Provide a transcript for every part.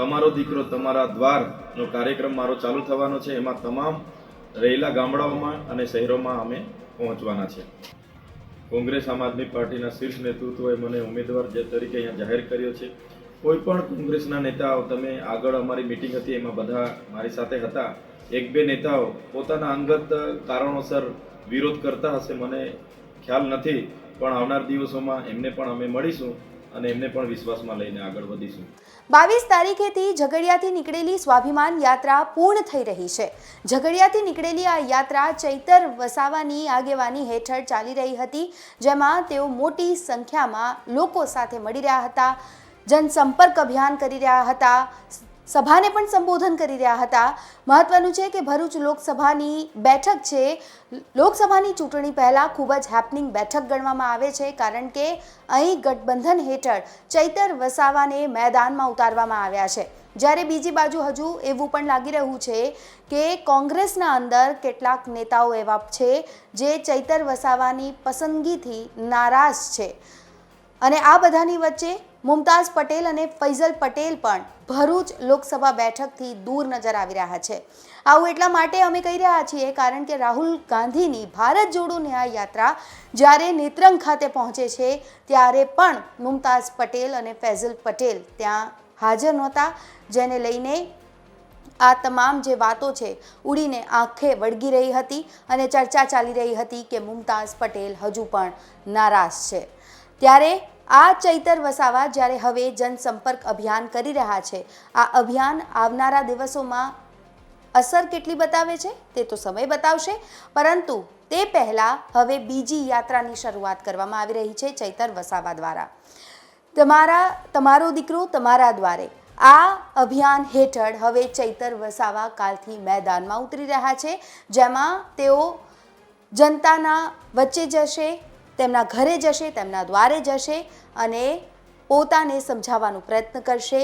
તમારો દીકરો તમારા દ્વારનો કાર્યક્રમ મારો ચાલુ થવાનો છે. એમાં તમામ રહેલા ગામડાઓમાં અને શહેરોમાં અમે પહોંચવાના છે. કોંગ્રેસ આમ આદમી પાર્ટીના શીર્ષ નેતૃત્વએ મને ઉમેદવાર જે તરીકે અહીંયા જાહેર કર્યો છે. કોઈ પણ કોંગ્રેસના નેતાઓ, તમે આગળ અમારી મિટિંગ હતી, એમાં બધા મારી સાથે હતા. એક બે નેતાઓ પોતાના અંગત કારણોસર વિરોધ કરતા હશે, મને ખ્યાલ નથી. પણ આવનાર દિવસોમાં એમને પણ અમે મળીશું. અને એમને પણ વિશ્વાસમાં લઈને આગળ વધીશું. બાવીસ તારીખેથી ઝઘડિયાથી નીકળેલી સ્વાભિમાન યાત્રા પૂર્ણ થઈ રહી છે. ઝઘડિયાથી નીકળેલી આ યાત્રા ચૈતર વસાવાની આગેવાની હેઠળ ચાલી રહી હતી, જેમાં તેઓ મોટી સંખ્યામાં લોકો સાથે મળી રહ્યા હતા, જનસંપર્ક અભિયાન કરી રહ્યા હતા સભાને પણ સંબોધન કરી રહ્યા હતા. મહત્વનું છે કે ભરૂચ લોકસભાની બેઠક છે. લોકસભાની ચૂંટણી પહેલાં ખૂબ જ હેપનિંગ બેઠક ગણવામાં આવે છે, કારણ કે અહીં ગઠબંધન હેઠળ ચૈતર વસાવાને મેદાનમાં ઉતારવામાં આવ્યા છે. જ્યારે બીજી બાજુ હજુ એવું પણ લાગી રહ્યું છે કે કોંગ્રેસના અંદર કેટલાક નેતાઓ એવા છે જે ચૈતર વસાવાની પસંદગીથી નારાજ છે. અને આ બધાની વચ્ચે મુમતાઝ પટેલ અને ફૈઝલ પટેલ પણ ભરૂચ લોકસભા બેઠકથી દૂર નજર આવી રહ્યા છે. આવું એટલા માટે અમે કહી રહ્યા છીએ કારણ કે રાહુલ ગાંધીની ભારત જોડો ન્યાય યાત્રા જ્યારે નેત્રંગ ખાતે પહોંચે છે, ત્યારે પણ મુમતાઝ પટેલ અને ફૈઝલ પટેલ ત્યાં હાજર નહોતા, જેને લઈને આ તમામ જે વાતો છે ઉડીને આંખે વળગી રહી હતી અને ચર્ચા ચાલી રહી હતી કે મુમતાઝ પટેલ હજુ પણ નારાજ છે. ત્યારે આ ચૈતર વસાવા જ્યારે હવે જનસંપર્ક અભિયાન કરી રહ્યા છે, આ અભિયાન આવનારા દિવસોમાં અસર કેટલી બતાવે છે તે તો સમય બતાવશે, પરંતુ તે પહેલાં હવે બીજી યાત્રાની શરૂઆત કરવામાં આવી રહી છે ચૈતર વસાવા દ્વારા. તમારા, તમારો દીકરો તમારા દ્વારે. આ અભિયાન હેઠળ હવે ચૈતર વસાવા કાલથી મેદાનમાં ઉતરી રહ્યા છે, જેમાં તેઓ જનતાના વચ્ચે જશે તેમના ઘરે જશે, તેમના દ્વારે જશે અને પોતાને સમજાવવાનો પ્રયત્ન કરશે.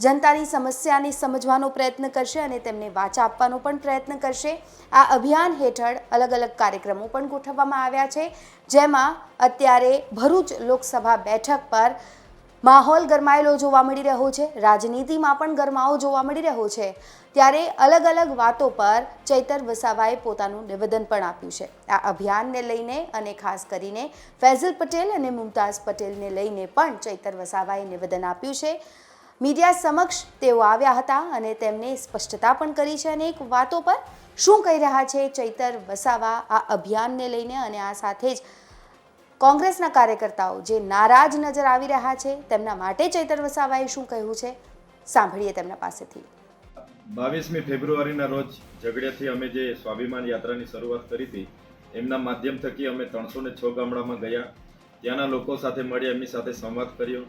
જનતાની સમસ્યાને સમજવાનો પ્રયત્ન કરશે અને તેમને વાચા આપવાનો પણ પ્રયત્ન કરશે. આ અભિયાન હેઠળ અલગ અલગ કાર્યક્રમો પણ ગોઠવવામાં આવ્યા છે. જેમાં અત્યારે ભરૂચ લોકસભા બેઠક પર માહોલ ગરમાયેલો જોવા મળી રહ્યો છે. રાજનીતિમાં પણ ગરમાવો જોવા મળી રહ્યો છે. ત્યારે અલગ અલગ વાતો પર ચૈતર વસાવાએ પોતાનું નિવેદન પણ આપ્યું છે. આ અભિયાનને લઈને અને ખાસ કરીને ફૈઝલ પટેલ અને મુમતાઝ પટેલને લઈને પણ ચૈતર વસાવાએ નિવેદન આપ્યું છે. મીડિયા સમક્ષ તેઓ આવ્યા હતા અને તેમને સ્પષ્ટતા પણ કરી છે અનેક વાતો પર શું કહી રહ્યા છે ચૈતર વસાવા આ અભિયાનને લઈને અને આ સાથે જ કોંગ્રેસના કાર્યકર્તાઓ જે નારાજ નજર આવી રહ્યા છે, તેમના માટે ચૈતર વસાવાએ શું કહ્યું છે? સાંભળીએ તેમના પાસેથી. બાવીસમી ફેબ્રુઆરીના રોજ ઝઘડેથી અમે જે સ્વાભિમાન યાત્રાની શરૂઆત કરી હતી, એમના માધ્યમ થકી અમે ત્રણસો ને છ ગામડામાં ગયા. ત્યાંના લોકો સાથે મળી એમની સાથે સંવાદ કર્યો.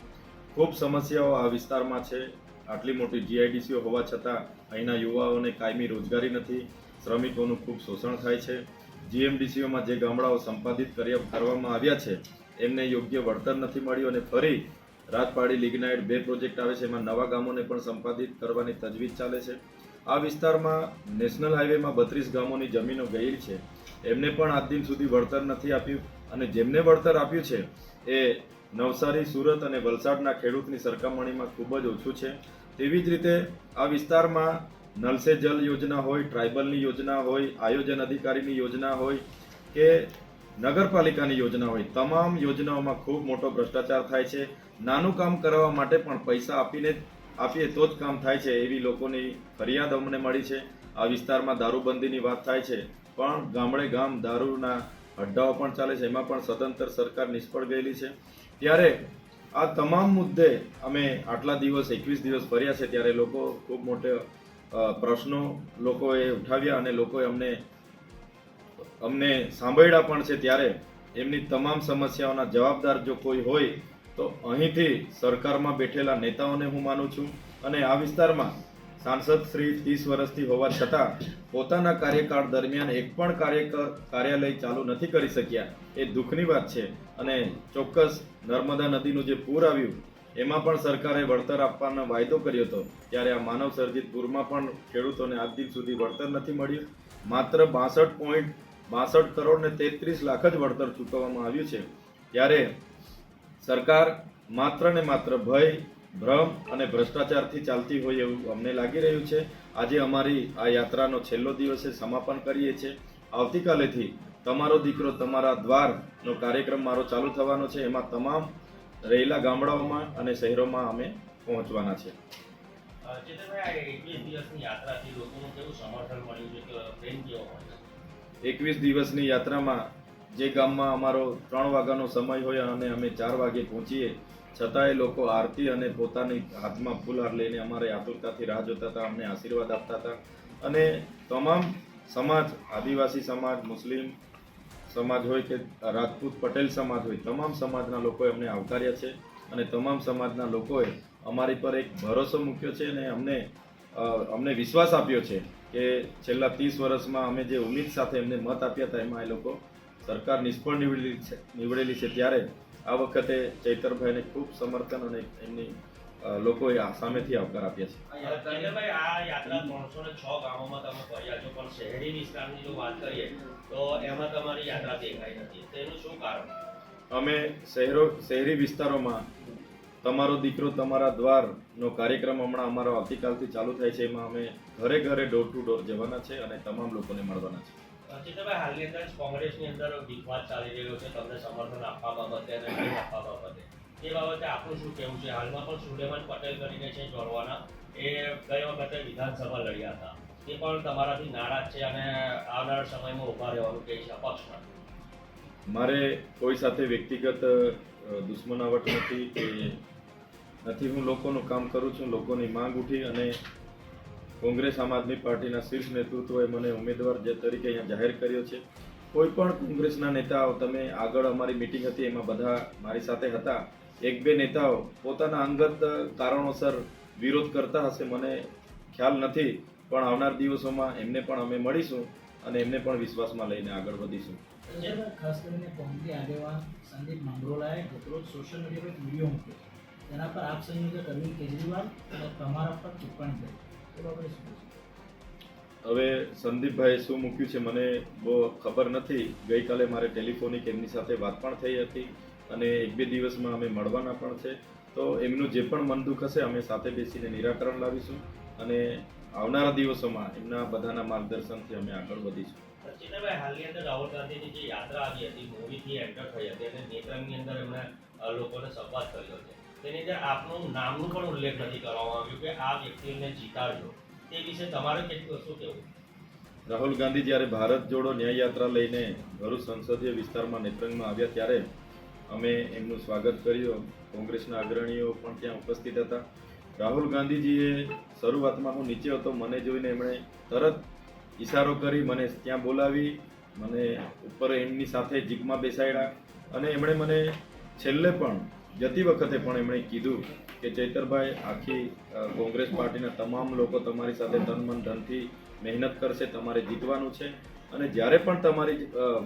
ખૂબ સમસ્યાઓ આ વિસ્તારમાં છે. આટલી મોટી જીઆઈડીસીઓ હોવા છતાં અહીંના યુવાઓને કાયમી રોજગારી નથી. શ્રમિકોનું ખૂબ શોષણ થાય છે. જીએમડીસીઓમાં જે ગામડાઓ સંપાદિત કરવામાં આવ્યા છે, એમને યોગ્ય વળતર નથી મળ્યું અને ફરી રાજપાડી લિગ્નાઇટ બે પ્રોજેક્ટ આવે છે, એમાં નવા ગામોને પણ સંપાદિત કરવાની તજવીજ ચાલે છે. આ વિસ્તારમાં નેશનલ હાઈવેમાં બત્રીસ ગામોની જમીનો ગયેલ છે. એમને પણ આજ દિન સુધી વળતર નથી આપ્યું અને જેમને વળતર આપ્યું છે, એ નવસારી, સુરત અને વલસાડના ખેડૂતની સરખામણીમાં ખૂબ જ ઓછું છે. તેવી જ રીતે આ વિસ્તારમાં નલ સે જલ યોજના હોય, ટ્રાઇબલની યોજના હોય, આયોજન અધિકારીની યોજના હોય કે નગરપાલિકાની યોજના હોય, તમામ યોજનાઓમાં ખૂબ મોટો ભ્રષ્ટાચાર થાય છે. નાનું કામ કરાવવા માટે પણ પૈસા આપીને આપીએ તો જ કામ થાય છે એવી લોકોની ફરિયાદ અમને મળી છે. આ વિસ્તારમાં દારૂબંધીની વાત થાય છે. પણ ગામડે ગામ દારૂના અડ્ડાઓ પણ ચાલે છે. એમાં પણ સદંતર સરકાર નિષ્ફળ ગયેલી છે. ત્યારે આ તમામ મુદ્દે અમે આટલા દિવસ, એકવીસ દિવસ ફર્યા છે ત્યારે લોકો ખૂબ મોટો પ્રશ્નો લોકોએ ઉઠાવ્યા અને લોકોએ અમને અમને સાંભળ્યા પણ છે ત્યારે એમની તમામ સમસ્યાઓના જવાબદાર જો કોઈ હોય તો અહીંથી સરકારમાં બેઠેલા નેતાઓને હું માનું છું અને આ વિસ્તારમાં સાંસદ શ્રી ત્રીસ વર્ષથી હોવા છતાં પોતાના કાર્યકાળ દરમિયાન એક પણ કાર્ય કાર્યાલય ચાલુ નથી કરી શક્યા. એ દુઃખની વાત છે અને ચોક્કસ નર્મદા નદીનું જે પૂર આવ્યું એમાં પણ સરકારે વળતર આપવાનો વાયદો કર્યો હતો, ત્યારે આ માનવ સર્જિત પૂરમાં પણ ખેડૂતોને આજ દિન સુધી વળતર નથી મળ્યું. માત્ર બાસઠ પોઈન્ટ બાસઠ કરોડ ને તેત્રીસ લાખ જ વળતર ચૂકવવામાં આવ્યું છે. ત્યારે સરકાર માત્ર ને માત્ર ભય, ભ્રમ અને ભ્રષ્ટાચારથી ચાલતી હોય એવું અમને લાગી રહ્યું છે. આજે અમારી આ યાત્રાનો છેલ્લો દિવસે સમાપન કરીએ છીએ. આવતીકાલેથી તમારો દીકરો તમારા દ્વારનો કાર્યક્રમ મારો ચાલુ થવાનો છે. એમાં તમામ રહેલા ગામડાઓમાં અને શહેરોમાં અમે પહોંચવાના છે? એકવીસ દિવસની યાત્રામાં જે ગામમાં અમારો ત્રણ વાગ્યાનો સમય હોય અને અમે ચાર વાગે પહોંચીએ છતાંય લોકો આરતી અને પોતાની હાથમાં ફૂલહાર લઈને અમારે આતુરતાથી રાહ જોતા હતા અમને આશીર્વાદ આપતા હતા. અને તમામ સમાજ આદિવાસી સમાજ મુસ્લિમ સમાજ હોય કે રાજપૂત પટેલ સમાજ હોય, તમામ સમાજના લોકોએ અમને આવકાર્યા છે અને તમામ સમાજના લોકોએ અમારી પર એક ભરોસો મૂક્યો છે અને અમને અમને વિશ્વાસ આપ્યો છે કે છેલ્લા ત્રીસ વર્ષમાં અમે જે ઉમેદ સાથે એમને મત આપ્યા હતા, એમાં એ લોકો સરકાર નિષ્ફળ નીવડેલી છે નીવડેલી છે. ત્યારે આ વખતે ચૈતરભાઈને ખૂબ સમર્થન અને એમની લોકોએ આ સામેથી આવકાર આપ્યા છે. અ, આ યાત્રા ત્રણસો ને છ ગામોમાં તમે ફર્યા છો પણ શહેરી વિસ્તારની જો વાત કરીએ તો એમાં તમારી યાત્રા દેખાઈ નથી. તેનું શું કારણ? અમે શહેરો શહેરી વિસ્તારોમાં તમારો દીકરો તમારા દ્વારનો કાર્યક્રમ હમણાં અમારો આવતીકાલથી ચાલુ થાય છે. એમાં અમે ઘરે ઘરે ડોર ટુ ડોર જવાના છે અને તમામ લોકોને મળવાના છે. અ, હાલની અંદર કોંગ્રેસની અંદર વિવાદ ચાલી રહ્યો છે. તમને સમર્થન આપવા બાબતે અને આપવા બાબતે. એ બાબતે આપણું શું કહેવું છે? હાલમાં પણ સુલેમાન પટેલ કરીને છે જોડવાના. એ ગઈ વખતે વિધાનસભા લડ્યા હતા. એ પણ તમારાથી નારાજ છે અને આવનારા સમયમાં ઊભા રહેવાનું કહે છે અપક્ષમાં મારે કોઈ સાથે વ્યક્તિગત દુશ્મનાવટ નથી કે નથી. હું લોકોનું કામ કરું છું, લોકોની માંગ ઉઠી અને કોંગ્રેસ આમ આદમી પાર્ટીના શીર્ષ નેતૃત્વએ મને ઉમેદવાર જે તરીકે અહીંયા જાહેર કર્યો છે. કોઈ પણ કોંગ્રેસના નેતાઓ, તમે આગળ અમારી મિટિંગ હતી, એમાં બધા મારી સાથે હતા. એક બે નેતાઓ પોતાના અંગત કારણોસર વિરોધ કરતા હશે મને ખ્યાલ નથી પણ આવનાર દિવસોમાં એમને પણ અમે મળીશું અને એમને પણ વિશ્વાસમાં લઈને આગળ વધીશું. ખાસ કરીને કોંગ્રેસ આગેવાન સંદીપ મંગરોલાએ ગતરોજ સોશિયલ મીડિયા પર વીડિયો મૂક્યો. તેના પર આપ સંયોજક અરવિંદ કેજરીવાલ અને તમારા પર ટિપ્પણી કરી. એ બાબતે શું હવે સંદીપભાઈ શું મૂક્યું છે મને બહુ ખબર નથી. ગઈકાલે મારે ટેલિફોનિક એમની સાથે વાત પણ થઈ હતી. અને એક બે દિવસમાં અમે મળવાના પણ છે. તો એમનું જે પણ મન દુઃખ હશે અમે સાથે બેસીને નિરાકરણ લાવીશું અને આવનારા દિવસોમાં એમના બધાના માર્ગદર્શનથી અમે આગળ વધીશું. ચિત્રભાઈ હાલની અંદર રાહુલ ગાંધીની જે યાત્રા આવી હતી મૂવીથી એન્ટર થઈ હતી અને નેત્રંગની અંદર એમણે લોકોને સંવાદ કર્યો છે. તેની અંદર આપનું નામનું પણ ઉલ્લેખ નથી કરવામાં આવ્યું કે આ વ્યક્તિને જીતાડજો. તે વિશે તમારે કેટલું શું કહેવું? રાહુલ ગાંધી જ્યારે ભારત જોડો ન્યાય યાત્રા લઈને ભરૂચ સંસદીય વિસ્તારમાં નેત્રંગમાં આવ્યા ત્યારે અમે એમનું સ્વાગત કર્યું. કોંગ્રેસના અગ્રણીઓ પણ ત્યાં ઉપસ્થિત હતા. રાહુલ ગાંધીજીએ શરૂઆતમાં હું નીચે હતો, મને જોઈને એમણે તરત ઈશારો કરી મને ત્યાં બોલાવી. મને ઉપર એમની સાથે જીગમાં બેસાડ્યા અને એમણે મને છેલ્લે પણ, જતી વખતે પણ એમણે કીધું કે, ચૈતરભાઈ, આખી કોંગ્રેસ પાર્ટીના તમામ લોકો તમારી સાથે તન મન ધનથી મહેનત કરશે, તમારે જીતવાનું છે. અને જ્યારે પણ તમારી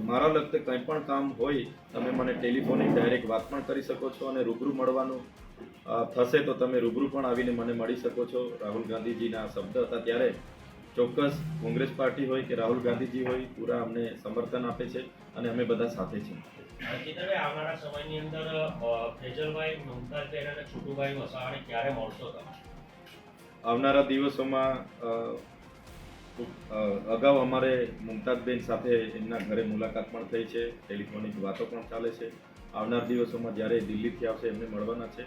મારા લગતે કંઈ પણ કામ હોય તમે મને ટેલિફોનિક ડાયરેક્ટ વાત પણ કરી શકો છો અને રૂબરૂ મળવાનું થશે તો તમે રૂબરૂ પણ આવીને મને મળી શકો છો. રાહુલ ગાંધીજીના શબ્દ હતા ત્યારે ચોક્કસ કોંગ્રેસ પાર્ટી હોય કે રાહુલ ગાંધીજી હોય પૂરા અમને સમર્થન આપે છે અને અમે બધા સાથે છીએ. ચિત્રભાઈ આવનારા સમયની અંદર ફેજલભાઈ મુમતાજબેન અને છોટુભાઈ વસાવાને ક્યારે મળશો તમે? આવનારા દિવસોમાં અગાઉ અમારે મુમતાજબેન સાથે એમના ઘરે મુલાકાત પણ થઈ છે. ટેલિફોનિક વાતો પણ ચાલે છે. આવનાર દિવસોમાં જ્યારે દિલ્હીથી આવશે એમને મળવાના છે.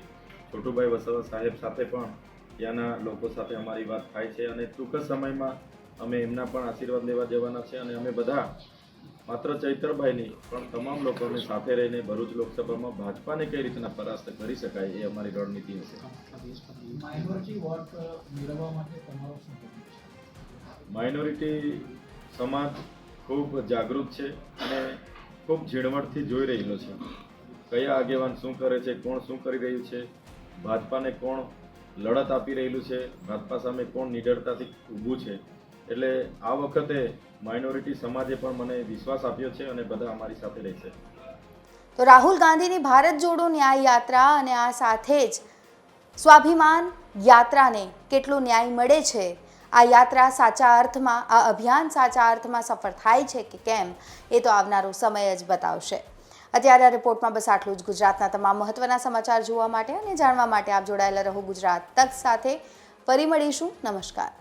છોટુભાઈ વસાવા સાહેબ સાથે પણ ત્યાંના લોકો સાથે અમારી વાત થાય છે અને ટૂંક સમયમાં અમે એમના પણ આશીર્વાદ લેવા જવાના છે અને અમે બધા માત્ર ચૈતરભાઈની પણ તમામ લોકોને સાથે રહીને ભરૂચ લોકસભામાં ભાજપાને કઈ રીતના પરાસ્ત કરી શકાય એ અમારી રણનીતિ હશે. માઇનોરિટી સમાજ ખૂબ જાગૃત છે અને ખૂબ ઝીણવટથી જોઈ રહેલો છે. કયા આગેવાન શું કરે છે, કોણ શું કરી રહ્યું છે, ભાજપાને કોણ લડત આપી રહેલું છે, ભાજપા સામે કોણ નિડરતાથી ઊભું છે. એટલે આ વખતે માઇનોરિટી સમાજે પણ મને વિશ્વાસ આપ્યો છે અને બધા અમારી સાથે રહેશે. તો રાહુલ ગાંધીની ભારત જોડો ન્યાય યાત્રા અને આ સાથે જ સ્વાભિમાન યાત્રાને કેટલો ન્યાય મળે છે આ યાત્રા સાચા અર્થમાં, આ અભિયાન સાચા અર્થમાં સફળ થાય છે કે કેમ, એ તો આવનારો સમય જ બતાવશે. અત્યારે આ રિપોર્ટમાં બસ આટલું જ. ગુજરાતના તમામ મહત્વના સમાચાર જોવા માટે અને જાણવા માટે આપ જોડાયેલા રહો ગુજરાત તક સાથે. ફરી મળીશું. નમસ્કાર.